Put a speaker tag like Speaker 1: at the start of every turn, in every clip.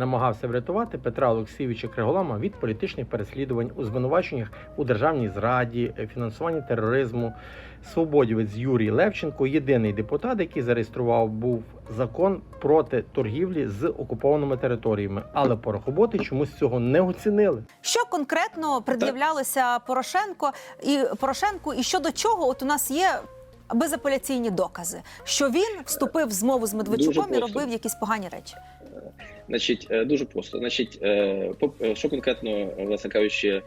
Speaker 1: намагався врятувати Петра Олексійовича Криголама від політичних переслідувань у звинуваченнях у державній зраді, е, фінансуванні тероризму. Свободівець Юрій Левченко єдиний депутат, який зареєстрував був закон проти торгівлі з окупованими територіями, але порохоботи чомусь цього не оцінили.
Speaker 2: Що конкретно пред'являлося Порошенко і Порошенку, і щодо чого от у нас є безапеляційні докази, що він вступив в змову з Медведчуком і робив якісь погані речі?
Speaker 3: Значить, е, дуже просто. Значить, е, е, що конкретно, власне кажучи,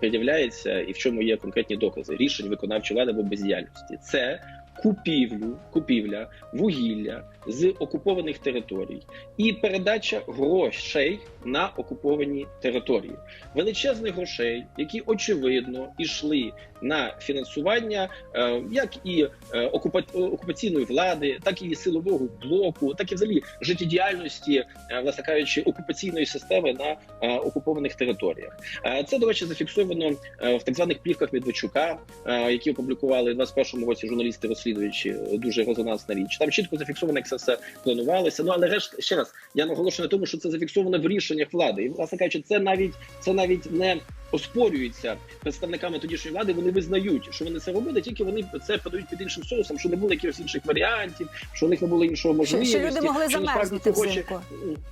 Speaker 3: пред'являється і в чому є конкретні докази рішень виконавчої влади або бездіяльності? Це купівлю, купівля вугілля з окупованих територій і передача грошей на окуповані території, величезних грошей, які очевидно йшли на фінансування е, як і е, окупа- окупаційної влади, так і силового блоку, так і взагалі життєдіяльності, е, власне кажучи, окупаційної системи на е, окупованих територіях. Е, Це, до речі, зафіксовано е, в так званих плівках Медведчука, е, які опублікували в 21-му році журналісти розслідуючі е, дуже резонансна річ. Там чітко зафіксовано, як це все планувалося. Ну але решт ще раз я наголошую на тому, що це зафіксовано в рішеннях влади. І власне кажучи, це навіть це навіть не оспорюється представниками тодішньої влади. Вони визнають, що вони це робили, тільки вони це подають під іншим соусом, що не було якихось інших варіантів, що у них не було іншого можливості.
Speaker 2: що люди могли
Speaker 3: що
Speaker 2: замерзнути
Speaker 3: гроші-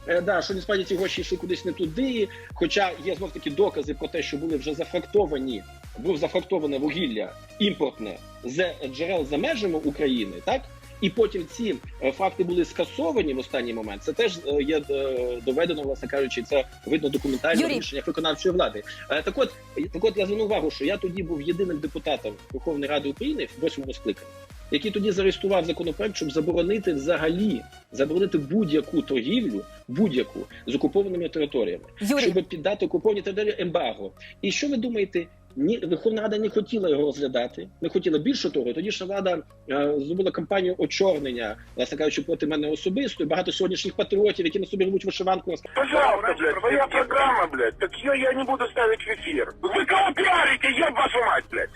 Speaker 3: Е, да, що насправді ці гроші йшли кудись не туди. Хоча є знов таки докази про те, що були вже зафрактовані, був зафрактоване вугілля імпортне з джерел за межами України, так. І потім ці е, факти були скасовані в останній момент. Це теж е, є е, доведено, власне кажучи, це видно документально
Speaker 2: Юрій.
Speaker 3: в рішеннях виконавчої влади. Так от, так от я зверну увагу, що я тоді був єдиним депутатом Верховної Ради України в восьмому скликанні, який тоді зареєстрував законопроект, щоб заборонити взагалі заборонити будь-яку торгівлю, будь-яку з окупованими територіями,
Speaker 2: Юрій,
Speaker 3: щоб піддати окуповані території ембарго. І що ви думаєте? Ні, Верховна Рада не хотіла його розглядати, не хотіла більше того. Тодішня влада е, зробила кампанію очорнення, власне кажучи, проти мене особисто. І Багато сьогоднішніх патріотів, які на собі рвуть вишиванку,
Speaker 4: Пожалуйста, блядь, твоя програма, блядь. Так ее я не буду ставити в ефір. Ви кого пиарите, еб вашу мать, блядь?